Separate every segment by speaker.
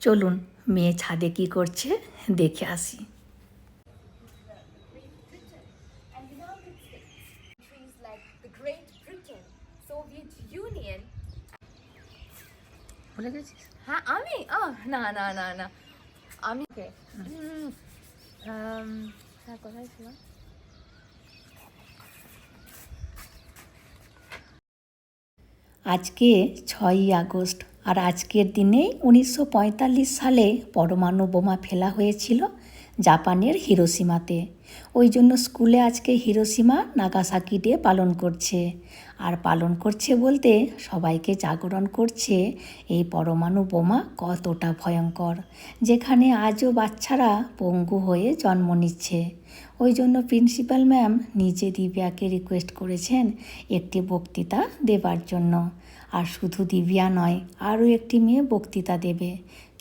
Speaker 1: চলুন মেয়ে ছাদে কি করছে দেখে আসি।
Speaker 2: হ্যাঁ আমি? না না না না। আমি হ্যাঁ কোথায় ছিল
Speaker 1: আজকে ছয়ই আগস্ট আর আজকের দিনে উনিশশো পঁয়তাল্লিশ সালে পরমাণু বোমা ফেলা হয়েছিল জাপানের হিরোসীমাতে। ওই জন্য স্কুলে আজকে হিরোসীমা নাগাসাকি ডে পালন করছে। আর পালন করছে বলতে সবাইকে জাগরণ করছে এই পরমাণু বোমা কতটা ভয়ঙ্কর, যেখানে আজও বাচ্চারা পঙ্গু হয়ে জন্ম নিচ্ছে। ওই জন্য প্রিন্সিপাল ম্যাম নিজে দিব্যাকে রিকোয়েস্ট করেছেন একটি বক্তৃতা দেবার জন্য। আর শুধু দিব্যা নয়, আরও একটি মেয়ে বক্তৃতা দেবে।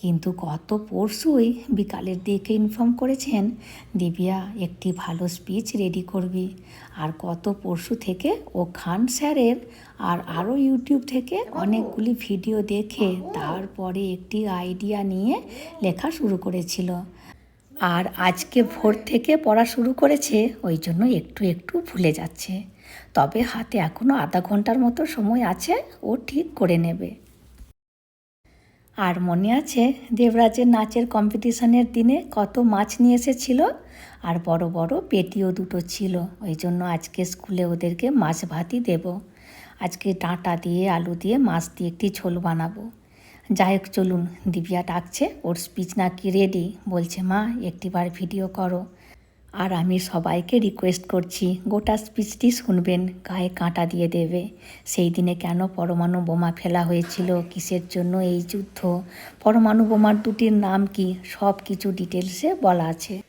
Speaker 1: কিন্তু গত পরশুই বিকালের দিকে ইনফর্ম করেছেন, দিব্যা একটি ভালো স্পিচ রেডি করবি। আর গত পরশু থেকে ও খান স্যারের আর আরও ইউটিউব থেকে অনেকগুলি ভিডিও দেখে তারপরে একটি আইডিয়া নিয়ে লেখা শুরু করেছিল। আর আজকে ভোর থেকে পড়া শুরু করেছে, ওই জন্য একটু একটু ভুলে যাচ্ছে। তবে হাতে এখনও আধা ঘণ্টার মতো সময় আছে, ও ঠিক করে নেবে। আর মনে আছে দেবরাজের নাচের কম্পিটিশনের দিনে কত মাছ নিয়ে এসেছিল? আর বড় বড় পেটিও দুটো ছিল, ওই জন্য আজকে স্কুলে ওদেরকে মাছ ভাতই দেব। আজকে ডাঁটা দিয়ে, আলু দিয়ে, মাছ দিয়ে একটি ঝোল বানাবো। যাই হোক, চলুন, দিব্যা ডাকছে, ওর স্পিচ নাকি রেডি বলছে, মা, একটিবার ভিডিও করো। আর আমি সবাইকে রিকোয়েস্ট করছি গোটা স্পিচটি শুনবেন গায়ে কাঁটা দিয়ে দেবে। সেই দিনে কেন পরমাণু বোমা ফেলা হয়েছিল? কিসের জন্য এই যুদ্ধ? পরমাণু বোমার দুটির নাম কি? সব কিছু ডিটেলসে বলা আছে।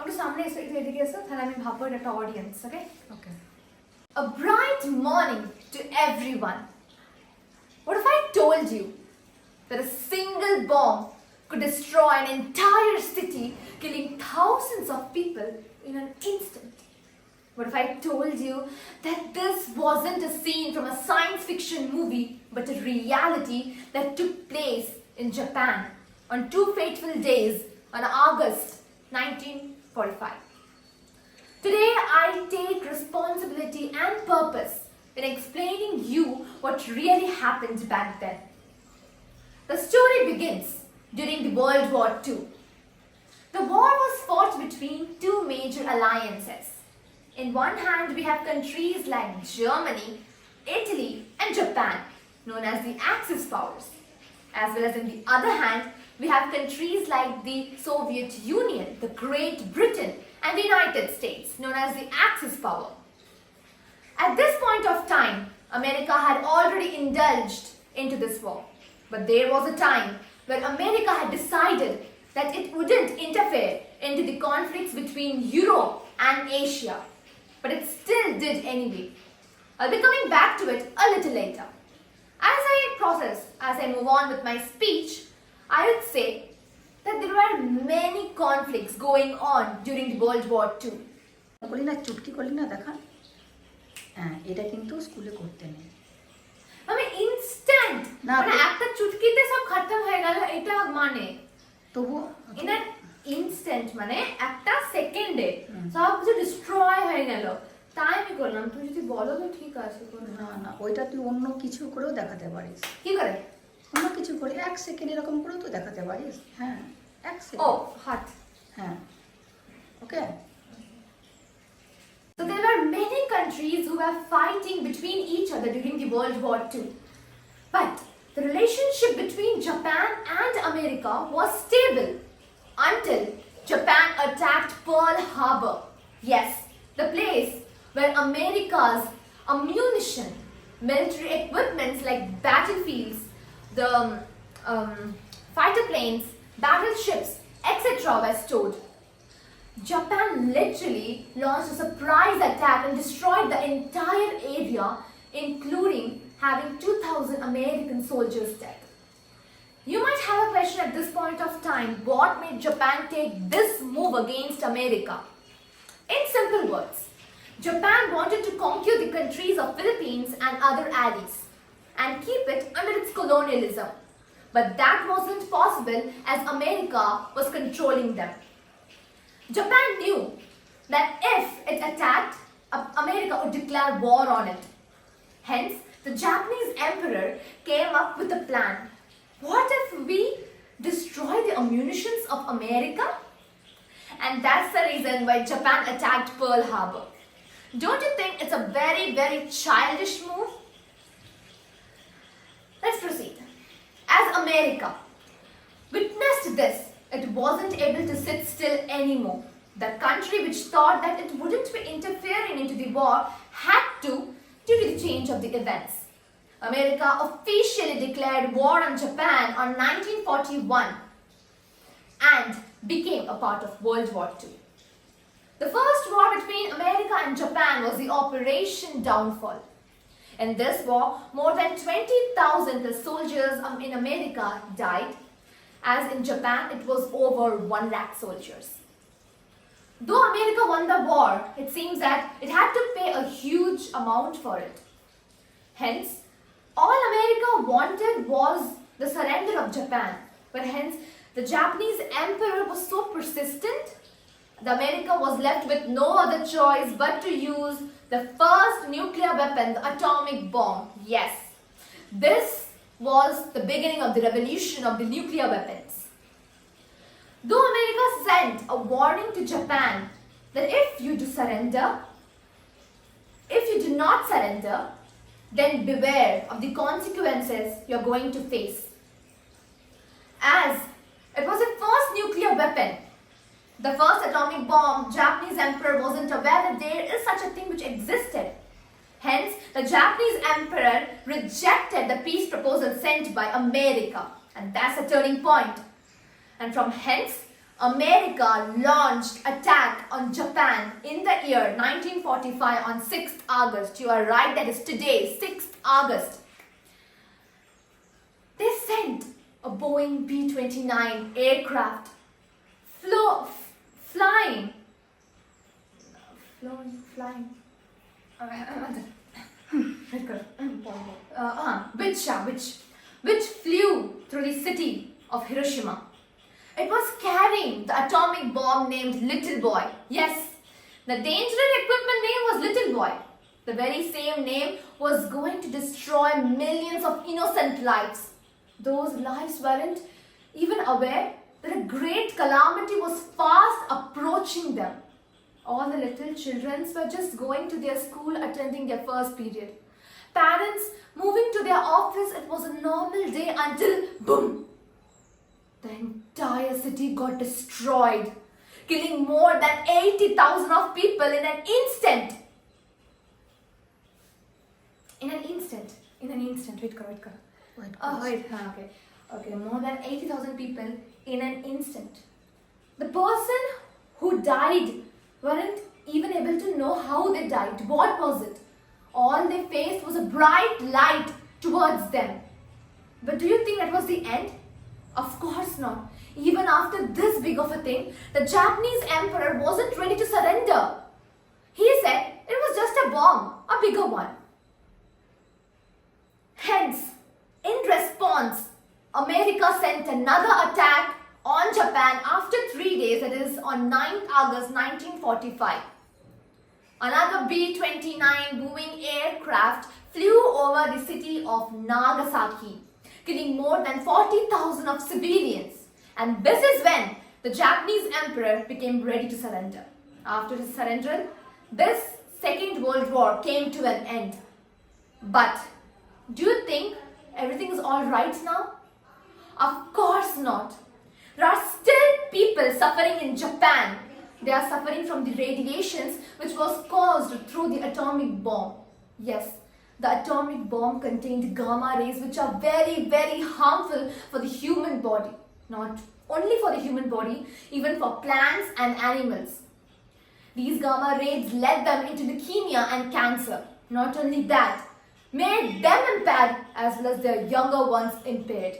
Speaker 2: একটু সামনে এসে এদিকে এসো তাহলে আমি ভাববো এটা একটা audience okay
Speaker 1: okay
Speaker 2: A bright morning to everyone. What if I told you that a single bomb could destroy an entire city, killing thousands of people in an instant? What if I told you that this wasn't a scene from a science fiction movie, but a reality that took place in Japan on two fateful days on August 1945? Today, I take responsibility and purpose in explaining you what really happened back then. The story begins during the World War II. The war was fought between two major alliances. In one hand, we have countries like Germany, Italy, and Japan, known as the Axis powers. As well as in the other hand, we have countries like the Soviet Union, the Great Britain, and the United States, known as the Axis power. At this point of time, America had already indulged into this war. But there was a time where America had decided that it wouldn't interfere into the conflicts between Europe and Asia. But it still did anyway. I'll be coming back to it a little later. As I process, as I move on with my speech, I would say that there were many conflicts going on during the World War II.
Speaker 1: করলি না চুটকি করলি না দেখা হ্যাঁ এটা কিন্তু স্কুলে করতে নেই
Speaker 2: মানে ইনস্ট্যান্ট মানে একটা চুটকিতে সব খতম হয়ে গেল এটা মানে।
Speaker 1: তবু
Speaker 2: অ্যান ইনস্ট্যান্ট মানে একটা সেকেন্ডে সব কিছু ডিস্ট্রয় হয়ে গেল। তাই আমি করলাম। তুই যদি বলো তো ঠিক আছে।
Speaker 1: না না ওইটা তুই অন্য কিছু করেও দেখাতে পারিস।
Speaker 2: কি করে?
Speaker 1: অন্য কিছু করে এক সেকেন্ড এরকম করেও তো দেখাতে পারিস। হ্যাঁ এক সেকেন্ড ও
Speaker 2: হাত।
Speaker 1: হ্যাঁ okay?
Speaker 2: So there were many countries who were fighting between each other during the World War II. But the relationship between Japan and America was stable until Japan attacked Pearl Harbor. Yes, the place where America's ammunition, military equipments like battlefields, the um, um, fighter planes, battleships, etc. were stored. Japan literally launched a surprise attack and destroyed the entire area, including having 2,000 American soldiers dead. You might have a question at this point of time what made Japan take this move against America? In simple words, Japan wanted to conquer the countries of Philippines and other allies and keep it under its colonialism. But that wasn't possible as America was controlling them. Japan knew that if it attacked, America would declare war on it. Hence, the Japanese emperor came up with a plan. What if we destroy the ammunitions of America? And that's the reason why Japan attacked Pearl Harbor. Don't you think it's a very, very childish move? Let's proceed. As America witnessed this, it wasn't able to sit still anymore. The country which thought that it wouldn't be interfering into the war had to due to the change of the events. America officially declared war on Japan on 1941 and became a part of World War II. The first war between America and Japan was the Operation Downfall. In this war, more than 20,000 soldiers um, in America died, as in Japan it was over 1 lakh soldiers. Though America won the war, it seems that it had to pay a huge amount for it. Hence, all America wanted was the surrender of Japan. But hence, the Japanese emperor was so persistent, the America was left with no other choice but to use the first nuclear weapon, the atomic bomb. Yes, this was the beginning of the revolution of the nuclear weapons. Though sent a warning to Japan that if you do surrender, if you do not surrender, then beware of the consequences you're going to face. As it was the first nuclear weapon, the first atomic bomb, Japanese emperor wasn't aware that there is such a thing which existed. Hence, the Japanese emperor rejected the peace proposal sent by America. And that's a turning point. And from hence, America launched attack on Japan in the year 1945 on 6th August. You are right, that is today, 6th August. They sent a Boeing B-29 aircraft flo- flying, flowing, flying, uh, uh, which, uh, which, which flew through the city of Hiroshima. It was carrying the atomic bomb named Little Boy. Yes, the dangerous equipment name was Little Boy. The very same name was going to destroy millions of innocent lives. Those lives weren't even aware that a great calamity was fast approaching them. All the little children were just going to their school, attending their first period. Parents moving to their office, it was a normal day until boom! The entire city got destroyed, killing more than 80,000 of people in an instant. In an instant. In an instant. Wait, wait, karo.
Speaker 1: Wait,
Speaker 2: Oh, wait, huh, okay. Okay, more than 80,000 people in an instant. The person who died weren't even able to know how they died. What was it? All they faced was a bright light towards them. But do you think that was the end? Of course not. Even after this big of a thing, the Japanese emperor wasn't ready to surrender. He said it was just a bomb, a bigger one. Hence, in response, America sent another attack on Japan after three days, that is on 9th August 1945. Another B 29 booming aircraft flew over the city of Nagasaki, killing more than 40,000 of civilians. And this is when the Japanese emperor became ready to surrender. After his surrender, this Second World War came to an end. But do you think everything is all right now? Of course not. There are still people suffering in Japan. They are suffering from the radiations which was caused through the atomic bomb. Yes, the atomic bomb contained gamma rays which are very, very harmful for the human body. Not only for the human body, even for plants and animals. These gamma rays led them into leukemia and cancer. Not only that, made them impaired as well as their younger ones impaired.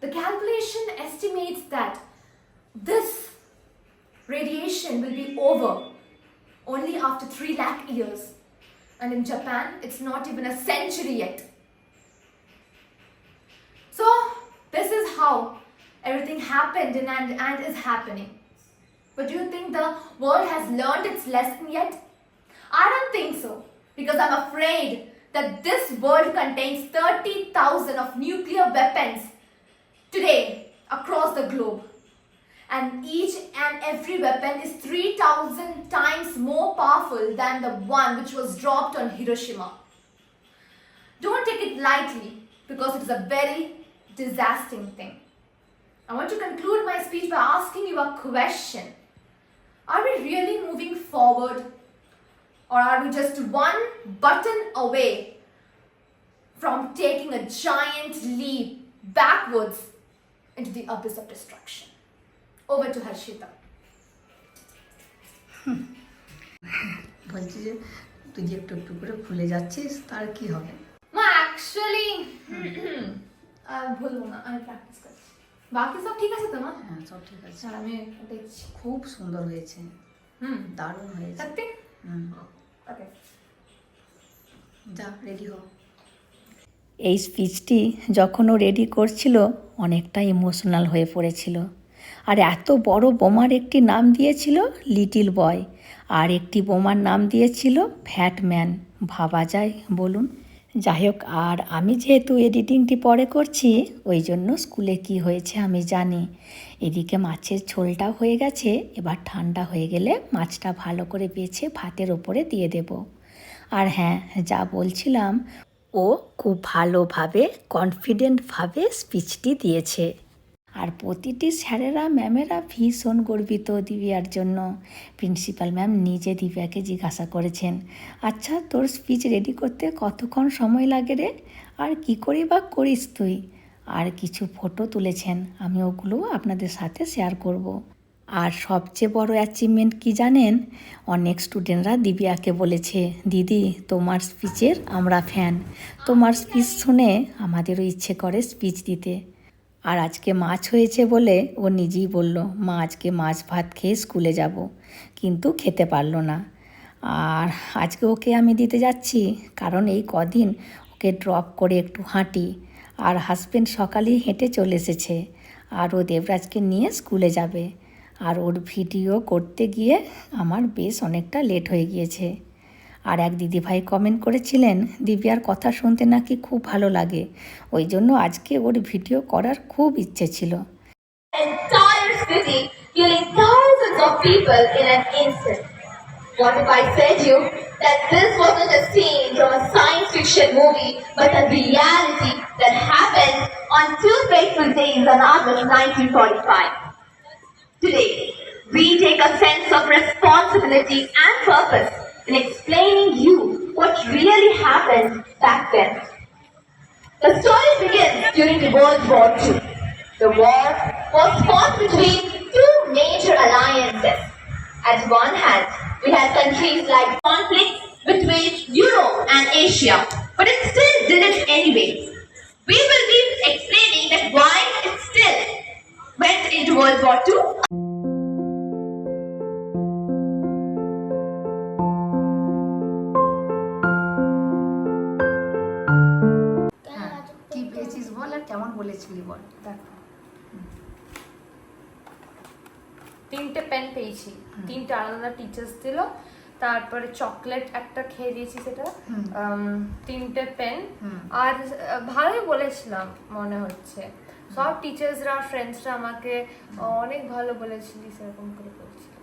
Speaker 2: The calculation estimates that this radiation will be over only after 3 lakh years. And in Japan, it's not even a century yet. So, this is how everything happened and, and, and is happening. But do you think the world has learned its lesson yet? I don't think so. Because I'm afraid that this world contains 30,000 of nuclear weapons today across the globe. And each and every weapon is 3,000 times more powerful than the one which was dropped on Hiroshima. Don't take it lightly because it is a very disastrous thing. I want to conclude my speech by asking you a question. Are we really moving forward or are we just one button away from taking a giant leap backwards into the abyss of destruction? Over to Harshita.
Speaker 1: বলছি যে তুই যে একটু একটু করে ভুলে যাচ্ছিস তার কি হবে?
Speaker 2: মা অ্যাকচুয়ালি বলব না আমি প্র্যাকটিস করছি। বাকি সব ঠিক আছে তো মা?
Speaker 1: হ্যাঁ সব ঠিক আছে।
Speaker 2: আর আমি দেখছি।
Speaker 1: খুব সুন্দর হয়েছে।
Speaker 2: হুম।
Speaker 1: দারুণ হয়েছে।
Speaker 2: সত্যি?
Speaker 1: হুম।
Speaker 2: ওকে
Speaker 1: যা রেডি হ। এই স্পিচটি যখন ও রেডি করছিল অনেকটা ইমোশনাল হয়ে পড়েছিল। আর এত বড় বোমার একটি নাম দিয়েছিল লিটিল বয়। আর একটি বোমার নাম দিয়েছিল ফ্যাটম্যান ভাবা যায়, বলুন। যাই হোক, আর আমি যেহেতু এডিটিংটি পরে করছি, ওই জন্য স্কুলে কি হয়েছে আমি জানি। এদিকে মাছের ঝোলটাও হয়ে গেছে, এবার ঠান্ডা হয়ে গেলে মাছটা ভালো করে বেছে ভাতের ওপরে দিয়ে দেবো। আর হ্যাঁ যা বলছিলাম, ও খুব ভালোভাবে কনফিডেন্টভাবে স্পিচটি দিয়েছে। আর প্রতিটি স্যারেরা, ম্যামেরা ভীষণ গর্বিত দিবিয়ার জন্য। প্রিন্সিপাল ম্যাম নিজে দিব্যাকে জিজ্ঞাসা করেছেন আচ্ছা তোর স্পিচ রেডি করতে কতক্ষণ সময় লাগে রে? আর কি করি বা করিস তুই? আর কিছু ফটো তুলেছেন, আমি ওগুলো আপনাদের সাথে শেয়ার করব। আর সবচেয়ে বড় অ্যাচিভমেন্ট কি জানেন? অনেক স্টুডেন্টরা দিব্যাকে বলেছে, দিদি, তোমার স্পিচের আমরা ফ্যান তোমার স্পিচ শুনে আমাদেরও ইচ্ছে করে স্পিচ দিতে। আর আজকে মাছ হয়েছে বলে ও নিজেই বলল, মা, আজকে মাছ ভাত খেয়ে স্কুলে যাব। কিন্তু খেতে পারল না। আর আজকে ওকে আমি দিতে যাচ্ছি, কারণ এই কদিন ওকে ড্রপ করে একটু হাঁটি। আর হাজবেন্ড সকালেই হেঁটে চলে এসেছে, আর ও দেবরাজকে নিয়ে স্কুলে যাবে। আর ওর ভিডিও করতে গিয়ে আমার বেশ অনেকটা লেট হয়ে গিয়েছে। আর এক দিদিভাই কমেন্ট করেছিলেন দিব্যার কথা শুনতে নাকি খুব ভালো লাগে ওই জন্য আজকে ওর ভিডিও করার খুব ইচ্ছে ছিল
Speaker 2: in. What if I said you that this wasn't a scene from a science fiction movie, but a reality that happened on two fateful days on August 1945? Today, we take a sense of responsibility and purpose in explaining you what really happened back then. The story begins during the World War II. The war was fought between two major alliances. At one hand, we had countries like conflicts between Europe and Asia, but it still did it anyway. We will be explaining that why it still went into World War II
Speaker 1: বলেছিলি বল
Speaker 2: তিনটে pen পেয়েছি। তিনটে আলাদা teachers দিল। তারপরে chocolate একটা খেয়ে দিয়েছি সেটা। তিনটে পেন। আর ভালোই বলেছিলাম মনে হচ্ছে। সব টিচার্সরা ফ্রেন্ডসরা আমাকে অনেক ভালো বলেছিলি সেরকম করে বলছিল।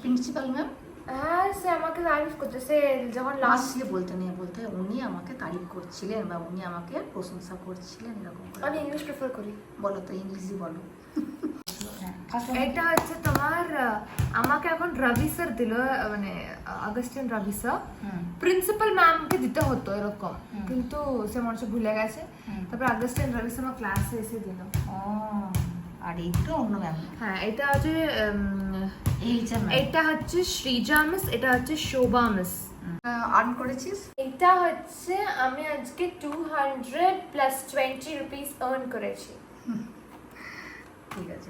Speaker 1: প্রিন্সিপাল ম্যাম
Speaker 2: হ্যাঁ সে আমাকে তারিফ করছে। সে যখন লাস্ট
Speaker 1: বলতে নিয়ে বলতে উনি আমাকে তারিফ করছিলেন বা উনি আমাকে প্রশংসা করছিলেন এরকম
Speaker 2: আমি ইংলিশ প্রেফার করি।
Speaker 1: বলো তো ইংলিশই বলো। হ্যাঁ
Speaker 2: এটা হচ্ছে তোমার আমাকে এখন রবি স্যার দিল মানে আগস্টিন রবি স্যার প্রিন্সিপাল ম্যামকে দিতে হতো এরকম কিন্তু সে মনে হচ্ছে ভুলে গেছে। তারপর আগস্টিন রবি স্যার আমার ক্লাসে এসে দিল।
Speaker 1: ও আর এইটা অন্য ম্যাম
Speaker 2: হ্যাঁ এটা হচ্ছে এটা হচ্ছে শ্রীজা মিস এটা হচ্ছে শোভা মিস
Speaker 1: আর্ন করেছিস?
Speaker 2: এটা হচ্ছে আমি আজকে two hundred plus twenty rupees earn করেছি।
Speaker 1: ঠিক আছে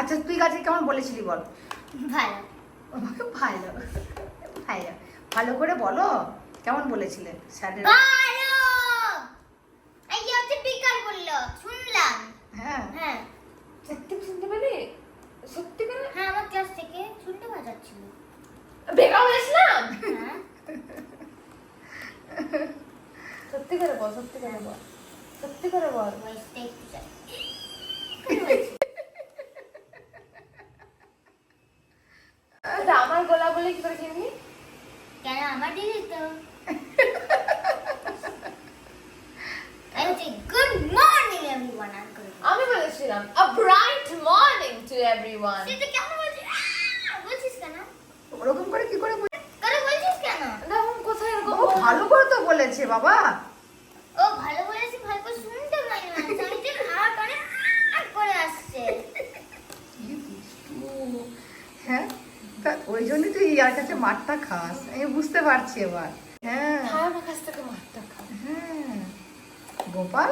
Speaker 1: আচ্ছা তুই আজকে কেমন বলেছিলি বল?
Speaker 3: ভালো।
Speaker 1: ভালো ভালো। ভালো করে বলো কেমন বলেছিলে? স্যারের
Speaker 3: ভালো! এই যে হচ্ছে বিকাল বলল শুনলাম।
Speaker 1: হ্যাঁ।
Speaker 2: সত্যিকার হ্যাঁ
Speaker 3: আমার ক্লাস থেকে
Speaker 2: বাজাচ্ছিল সত্যি করে বল সত্যি করে বল।
Speaker 3: সত্যি করে বল আমার বলে কি করে কেন আমার দিদি তো
Speaker 2: আমি বলেছিলাম আ ব্রাইট টু এভরিওয়ান
Speaker 3: তুই তো কেমন বলছিস আহ! বলছিস কেন
Speaker 4: ওরকম করে কি করে
Speaker 3: করে বলছিস কেন
Speaker 2: দেখো কোথায় এরকম
Speaker 4: ও ভালো করে তো বলেছে বাবা।
Speaker 3: ও ভালো বলেছি ভালো করে শুনতে পাই না। আমি আর করে আর করে আসছে।
Speaker 4: হ্যাঁ? তা ওই জন্যই তুই ইয়ার কাছে মারটা খাস। আমি বুঝতে পারছি এবার।
Speaker 2: হ্যাঁ। আমার কাছ থেকে মারটা খা।
Speaker 4: হ্যাঁ। গোপাল?